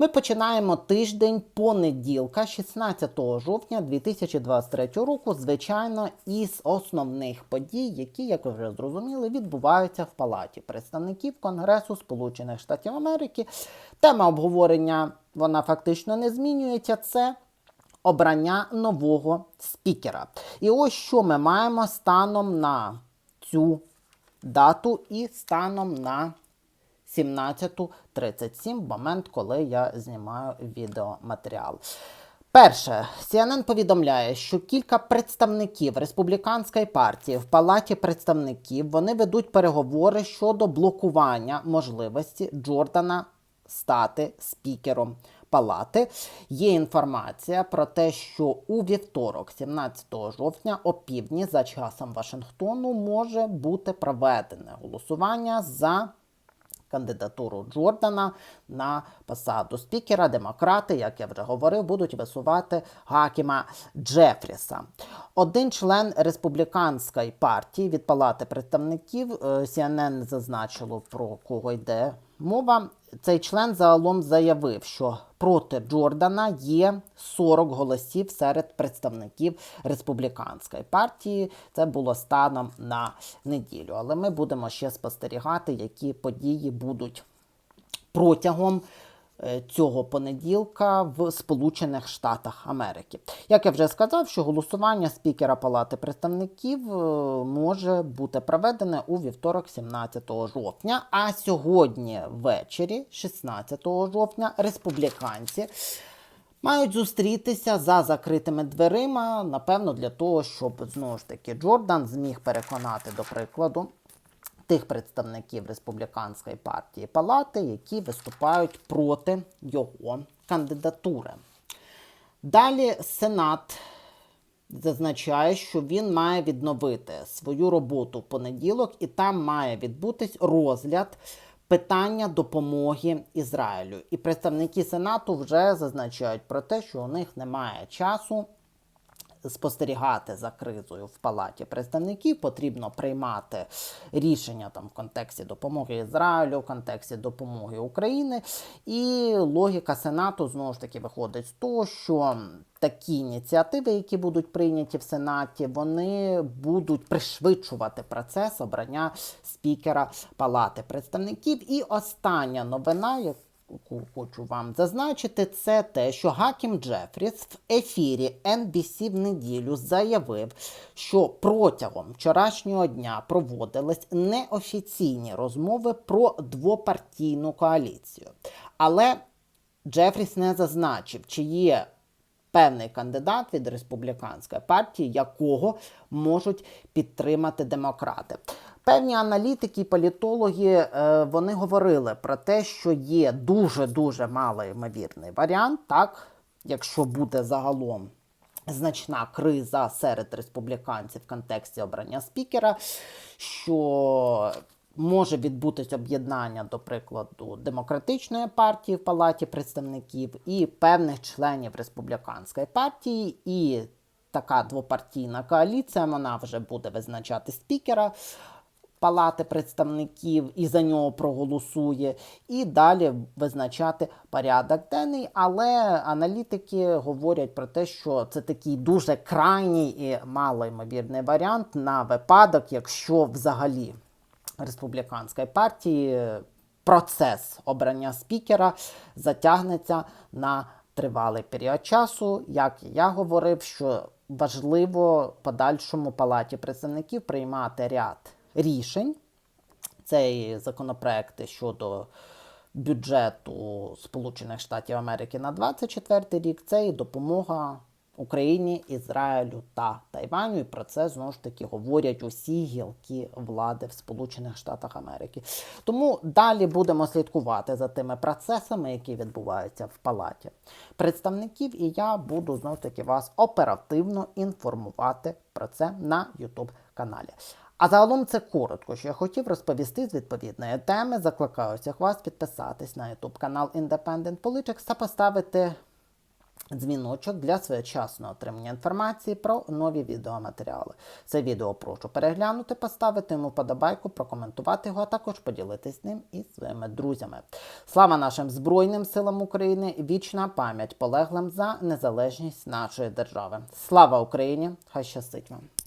Ми починаємо тиждень понеділка, 16 жовтня 2023 року, звичайно, із основних подій, які, як ви вже зрозуміли, відбуваються в Палаті представників Конгресу Сполучених Штатів Америки. Тема обговорення вона фактично не змінюється. Це обрання нового спікера. І ось що ми маємо станом на цю дату і станом на 17.37, момент, коли я знімаю відеоматеріал. Перше, CNN повідомляє, що кілька представників республіканської партії в палаті представників вони ведуть переговори щодо блокування можливості Джордана стати спікером палати. Є інформація про те, що у вівторок, 17 жовтня, о півдні, за часом Вашингтону, може бути проведене голосування за кандидатуру Джордана на посаду спікера. Демократи, як я вже говорив, будуть висувати Гакіма Джефріса. Один член республіканської партії від Палати представників е, CNN зазначило про кого йде мова. Цей член загалом заявив, що проти Джордана є 40 голосів серед представників республіканської партії. Це було станом на неділю. Але ми будемо ще спостерігати, які події будуть протягом цього понеділка в Сполучених Штатах Америки. Як я вже сказав, що голосування спікера Палати представників е, може бути проведене у вівторок, 17 жовтня. А сьогодні ввечері, 16 жовтня, республіканці. Мають зустрітися за закритими дверима, напевно, для того, щоб знову ж таки Джордан зміг переконати, до прикладу, тих представників республіканської партії палати, які виступають проти його кандидатури. Далі Сенат зазначає, що він має відновити свою роботу в понеділок, і там має відбутись розгляд питання допомоги Ізраїлю. І представники Сенату вже зазначають про те, що у них немає часу спостерігати за кризою в палаті представників, потрібно приймати рішення там в контексті допомоги Ізраїлю, в контексті допомоги України. І логіка Сенату знову ж таки виходить з того, що такі ініціативи, які будуть прийняті в Сенаті, вони будуть пришвидшувати процес обрання спікера Палати представників. І остання новина, яку хочу вам зазначити, це те, що Гакім Джефріс в ефірі NBC в неділю заявив, що протягом вчорашнього дня проводились неофіційні розмови про двопартійну коаліцію. Але Джефріс не зазначив, чи є певний кандидат від республіканської партії, якого можуть підтримати демократи. Певні аналітики політологи е, вони говорили про те, що є дуже-дуже малоймовірний варіант, так, якщо буде загалом значна криза серед республіканців в контексті обрання спікера, що може відбутись об'єднання, до прикладу, демократичної партії в палаті представників і певних членів республіканської партії. і Така двопартійна коаліція, вона вже буде визначати спікера. Палати представників і за нього проголосує, і далі визначати порядок денний. Але аналітики говорять про те, що це такий дуже крайній і малоймовірний варіант на випадок, якщо взагалі республіканської партії процес обрання спікера затягнеться на тривалий період часу. Як я говорив, що важливо подальшому палаті представників приймати ряд рішень. Цей законопроекти щодо бюджету Сполучених Штатів Америки на 24 рік. Це і допомога Україні, Ізраїлю та Тайваню. І про це знову ж таки говорять усі гілки влади в Сполучених Штатах Америки. Тому далі будемо слідкувати за тими процесами, які відбуваються в палаті представників. І я буду знову ж таки вас оперативно інформувати про це на YouTube каналі. А загалом це коротко, що я хотів розповісти з відповідної теми. Закликаю всіх вас підписатись на YouTube канал Independent Politics та поставити дзвіночок для своєчасного отримання інформації про нові відеоматеріали. Це відео прошу переглянути, поставити йому подобайку, прокоментувати його, а також поділитись ним із своїми друзями. Слава нашим Збройним силам України! Вічна пам'ять полеглим за незалежність нашої держави. Слава Україні! Хай щастить вам!